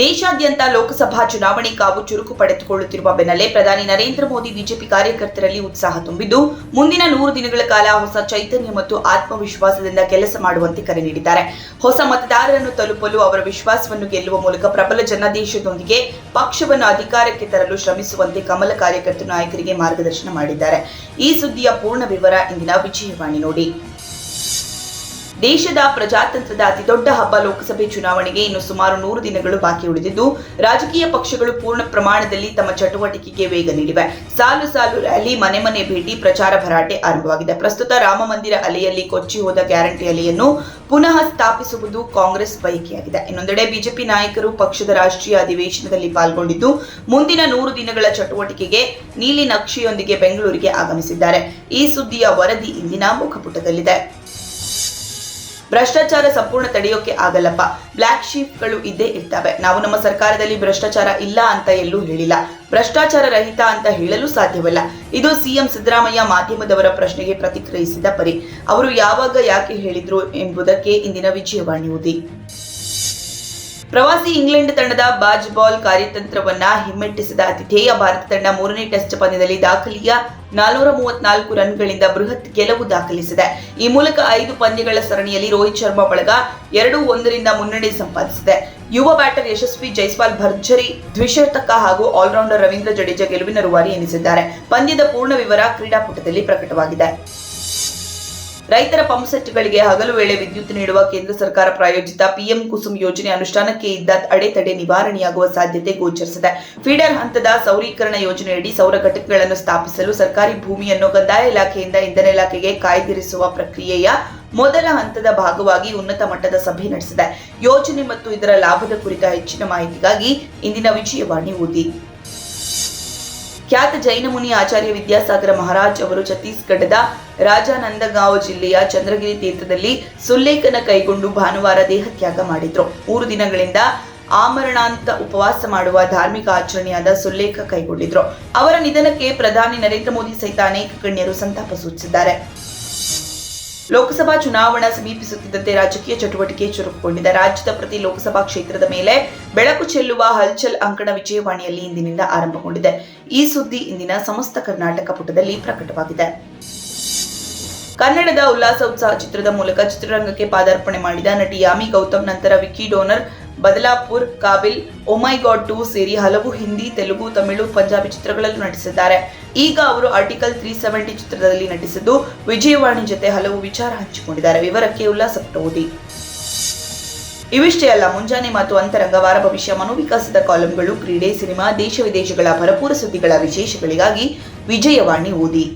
ದೇಶಾದ್ಯಂತ ಲೋಕಸಭಾ ಚುನಾವಣೆ ಕಾವು ಚುರುಕು ಪಡೆದುಕೊಳ್ಳುತ್ತಿರುವ ಬೆನ್ನಲ್ಲೇ ಪ್ರಧಾನಿ ನರೇಂದ್ರ ಮೋದಿ ಬಿಜೆಪಿ ಕಾರ್ಯಕರ್ತರಲ್ಲಿ ಉತ್ಸಾಹ ತುಂಬಿದ್ದು, ಮುಂದಿನ ನೂರು ದಿನಗಳ ಕಾಲ ಹೊಸ ಚೈತನ್ಯ ಮತ್ತು ಆತ್ಮವಿಶ್ವಾಸದಿಂದ ಕೆಲಸ ಮಾಡುವಂತೆ ಕರೆ ನೀಡಿದ್ದಾರೆ. ಹೊಸ ಮತದಾರರನ್ನು ತಲುಪಲು ಅವರ ವಿಶ್ವಾಸವನ್ನು ಗೆಲ್ಲುವ ಮೂಲಕ ಪ್ರಬಲ ಜನಾದೇಶದೊಂದಿಗೆ ಪಕ್ಷವನ್ನು ಅಧಿಕಾರಕ್ಕೆ ತರಲು ಶ್ರಮಿಸುವಂತೆ ಕಮಲ ಕಾರ್ಯಕರ್ತ ನಾಯಕರಿಗೆ ಮಾರ್ಗದರ್ಶನ ಮಾಡಿದ್ದಾರೆ. ಈ ಸುದ್ದಿಯ ಪೂರ್ಣ ವಿವರ ಇಂದಿನ ವಿಜಯವಾಣಿ ನೋಡಿ. ದೇಶದ ಪ್ರಜಾತಂತ್ರದ ಅತಿದೊಡ್ಡ ಹಬ್ಬ ಲೋಕಸಭೆ ಚುನಾವಣೆಗೆ ಇನ್ನು ಸುಮಾರು ನೂರು ದಿನಗಳು ಬಾಕಿ ಉಳಿದಿದ್ದು, ರಾಜಕೀಯ ಪಕ್ಷಗಳು ಪೂರ್ಣ ಪ್ರಮಾಣದಲ್ಲಿ ತಮ್ಮ ಚಟುವಟಿಕೆಗೆ ವೇಗ ನೀಡಿವೆ. ಸಾಲು ಸಾಲು ರ್ಯಾಲಿ, ಮನೆ ಮನೆ ಭೇಟಿ, ಪ್ರಚಾರ ಭರಾಟೆ ಆರಂಭವಾಗಿದೆ. ಪ್ರಸ್ತುತ ರಾಮ ಮಂದಿರ ಅಲೆಯಲ್ಲಿ ಕೊಚ್ಚಿ ಹೋದ ಗ್ಯಾರಂಟಿ ಅಲೆಯನ್ನು ಪುನಃ ಸ್ಥಾಪಿಸುವುದು ಕಾಂಗ್ರೆಸ್ ಬಯಕೆಯಾಗಿದೆ. ಇನ್ನೊಂದೆಡೆ ಬಿಜೆಪಿ ನಾಯಕರು ಪಕ್ಷದ ರಾಷ್ಟ್ರೀಯ ಅಧಿವೇಶನದಲ್ಲಿ ಪಾಲ್ಗೊಂಡಿದ್ದು, ಮುಂದಿನ ನೂರು ದಿನಗಳ ಚಟುವಟಿಕೆಗೆ ನೀಲಿ ನಕ್ಷೆಯೊಂದಿಗೆ ಬೆಂಗಳೂರಿಗೆ ಆಗಮಿಸಿದ್ದಾರೆ. ಈ ಸುದ್ದಿಯ ವರದಿ ಇಂದಿನ ಮುಖಪುಟದಲ್ಲಿದೆ. ಭ್ರಷ್ಟಾಚಾರ ಸಂಪೂರ್ಣ ತಡೆಯೋಕೆ ಆಗಲ್ಲಪ್ಪ. ಬ್ಲ್ಯಾಕ್ ಶೀಪ್ಗಳು ಇದ್ದೇ ಇರ್ತವೆ. ನಾವು ನಮ್ಮ ಸರ್ಕಾರದಲ್ಲಿ ಭ್ರಷ್ಟಾಚಾರ ಇಲ್ಲ ಅಂತ ಎಲ್ಲೂ ಹೇಳಿಲ್ಲ. ಭ್ರಷ್ಟಾಚಾರ ರಹಿತ ಅಂತ ಹೇಳಲು ಸಾಧ್ಯವಿಲ್ಲ. ಇದು ಸಿಎಂ ಸಿದ್ದರಾಮಯ್ಯ ಮಾಧ್ಯಮದವರ ಪ್ರಶ್ನೆಗೆ ಪ್ರತಿಕ್ರಿಯಿಸಿದ ಪರಿ. ಅವರು ಯಾವಾಗ ಯಾಕೆ ಹೇಳಿದ್ರು ಎಂಬುದಕ್ಕೆ ಇಂದಿನ ವಿಜಯವಾಣಿ ಓದಿ. ಪ್ರವಾಸಿ ಇಂಗ್ಲೆಂಡ್ ತಂಡದ ಬಾಜ್ ಬಾಲ್ ಕಾರ್ಯತಂತ್ರವನ್ನ ಹಿಮ್ಮೆಟ್ಟಿಸಿದ ಅತಿಥೇಯ ಭಾರತ ತಂಡ ಮೂರನೇ ಟೆಸ್ಟ್ ಪಂದ್ಯದಲ್ಲಿ ದಾಖಲೆಯ ನಾಲ್ನೂರ ಮೂವತ್ನಾಲ್ಕು ರನ್ಗಳಿಂದ ಬೃಹತ್ ಗೆಲುವು ದಾಖಲಿಸಿದೆ. ಈ ಮೂಲಕ ಐದು ಪಂದ್ಯಗಳ ಸರಣಿಯಲ್ಲಿ ರೋಹಿತ್ ಶರ್ಮಾ ಬಳಗ ಎರಡು ಒಂದರಿಂದ ಮುನ್ನಡೆ ಸಂಪಾದಿಸಿದೆ. ಯುವ ಬ್ಯಾಟರ್ ಯಶಸ್ವಿ ಜೈಸ್ವಾಲ್ ಭರ್ಜರಿ ದ್ವಿಶತಕ ಹಾಗೂ ಆಲ್ರೌಂಡರ್ ರವೀಂದ್ರ ಜಡೇಜಾ ಗೆಲುವಿನ ರೂವಾರಿ ಎನಿಸಿದ್ದಾರೆ. ಪಂದ್ಯದ ಪೂರ್ಣ ವಿವರ ಕ್ರೀಡಾಪಟದಲ್ಲಿ ಪ್ರಕಟವಾಗಿದೆ. ರೈತರ ಪಂಪ್ ಸೆಟ್ಗಳಿಗೆ ಹಗಲು ವೇಳೆ ವಿದ್ಯುತ್ ನೀಡುವ ಕೇಂದ್ರ ಸರ್ಕಾರ ಪ್ರಾಯೋಜಿತ ಪಿಎಂ ಕುಸುಮ್ ಯೋಜನೆ ಅನುಷ್ಠಾನಕ್ಕೆ ಇದ್ದ ಅಡೆತಡೆ ನಿವಾರಣೆಯಾಗುವ ಸಾಧ್ಯತೆ ಗೋಚರಿಸಿದೆ. ಫೀಡರ್ ಹಂತದ ಸೌರೀಕರಣ ಯೋಜನೆಯಡಿ ಸೌರ ಘಟಕಗಳನ್ನು ಸ್ಥಾಪಿಸಲು ಸರ್ಕಾರಿ ಭೂಮಿಯನ್ನು ಕಂದಾಯ ಇಲಾಖೆಯಿಂದ ಇಂಧನ ಇಲಾಖೆಗೆ ಕಾಯ್ದಿರಿಸುವ ಪ್ರಕ್ರಿಯೆಯ ಮೊದಲ ಹಂತದ ಭಾಗವಾಗಿ ಉನ್ನತ ಮಟ್ಟದ ಸಭೆ ನಡೆಸಿದೆ. ಯೋಜನೆ ಮತ್ತು ಇದರ ಲಾಭದ ಕುರಿತ ಹೆಚ್ಚಿನ ಮಾಹಿತಿಗಾಗಿ ಇಂದಿನ ವಿಜಯವಾಣಿ ಓದಿ. ಖ್ಯಾತ ಜೈನ ಮುನಿ ಆಚಾರ್ಯ ವಿದ್ಯಾಸಾಗರ ಮಹಾರಾಜ್ ಅವರು ಛತ್ತೀಸ್ಗಢದ ರಾಜಾನಂದಗಾಂವ್ ಜಿಲ್ಲೆಯ ಚಂದ್ರಗಿರಿ ತೀರ್ಥದಲ್ಲಿ ಸುಲ್ಲೇಖನ ಕೈಗೊಂಡು ಭಾನುವಾರ ದೇಹತ್ಯಾಗ ಮಾಡಿದ್ರು. ಮೂರು ದಿನಗಳಿಂದ ಆಮರಣಾಂತ ಉಪವಾಸ ಮಾಡುವ ಧಾರ್ಮಿಕ ಆಚರಣೆಯಾದ ಸುಲ್ಲೇಖ ಕೈಗೊಂಡಿದ್ರು. ಅವರ ನಿಧನಕ್ಕೆ ಪ್ರಧಾನಿ ನರೇಂದ್ರ ಮೋದಿ ಸಹಿತ ಅನೇಕ ಗಣ್ಯರು ಸಂತಾಪ ಸೂಚಿಸಿದ್ದಾರೆ. ಲೋಕಸಭಾ ಚುನಾವಣಾ ಸಮೀಪಿಸುತ್ತಿದ್ದಂತೆ ರಾಜಕೀಯ ಚಟುವಟಿಕೆ ಚುರುಕುಗೊಂಡಿದೆ. ರಾಜ್ಯದ ಪ್ರತಿ ಲೋಕಸಭಾ ಕ್ಷೇತ್ರದ ಮೇಲೆ ಬೆಳಕು ಚೆಲ್ಲುವ ಹಲ್ಚಲ್ ಅಂಕಣ ವಿಜಯವಾಣಿಯಲ್ಲಿ ಇಂದಿನಿಂದ ಆರಂಭಗೊಂಡಿದೆ. ಈ ಸುದ್ದಿ ಇಂದಿನ ಸಮಸ್ತ ಕರ್ನಾಟಕ ಪುಟದಲ್ಲಿ ಪ್ರಕಟವಾಗಿದೆ. ಕನ್ನಡದ ಉಲ್ಲಾಸ ಉತ್ಸಾಹ ಚಿತ್ರದ ಮೂಲಕ ಚಿತ್ರರಂಗಕ್ಕೆ ಪಾದಾರ್ಪಣೆ ಮಾಡಿದ ನಟಿ ಯಾಮಿ ಗೌತಮ್, ನಂತರ ವಿಕಿ ಡೋನರ್ ಬದಲಾಪುರ್, ಕಾಬಿಲ್ ಒಮೈ ಗಾಡ್ ಟು ಸೇರಿ ಹಲವು ಹಿಂದಿ, ತೆಲುಗು, ತಮಿಳು, ಪಂಜಾಬಿ ಚಿತ್ರಗಳಲ್ಲೂ ನಟಿಸಿದ್ದಾರೆ. ಈಗ ಅವರು ಆರ್ಟಿಕಲ್ ತ್ರೀ ಸೆವೆಂಟಿ ಚಿತ್ರದಲ್ಲಿ ನಟಿಸಿದ್ದು ವಿಜಯವಾಣಿ ಜೊತೆ ಹಲವು ವಿಚಾರ ಹಂಚಿಕೊಂಡಿದ್ದಾರೆ. ವಿವರಕ್ಕೆ ಉಲ್ಲಾಸ ಓದಿ ಇವಿಷ್ಟೇ ಅಲ್ಲ, ಮುಂಜಾನೆ ಮತ್ತು ಅಂತರಂಗ, ವಾರ ಭವಿಷ್ಯ ಮನೋವಿಕಾಸದ ಕಾಲಂಗಳು, ಕ್ರೀಡೆ, ಸಿನಿಮಾ, ದೇಶ ವಿದೇಶಗಳ ಭರಪೂರ ಸುದ್ದಿಗಳ ವಿಶೇಷಗಳಿಗಾಗಿ ವಿಜಯವಾಣಿ ಓದಿ.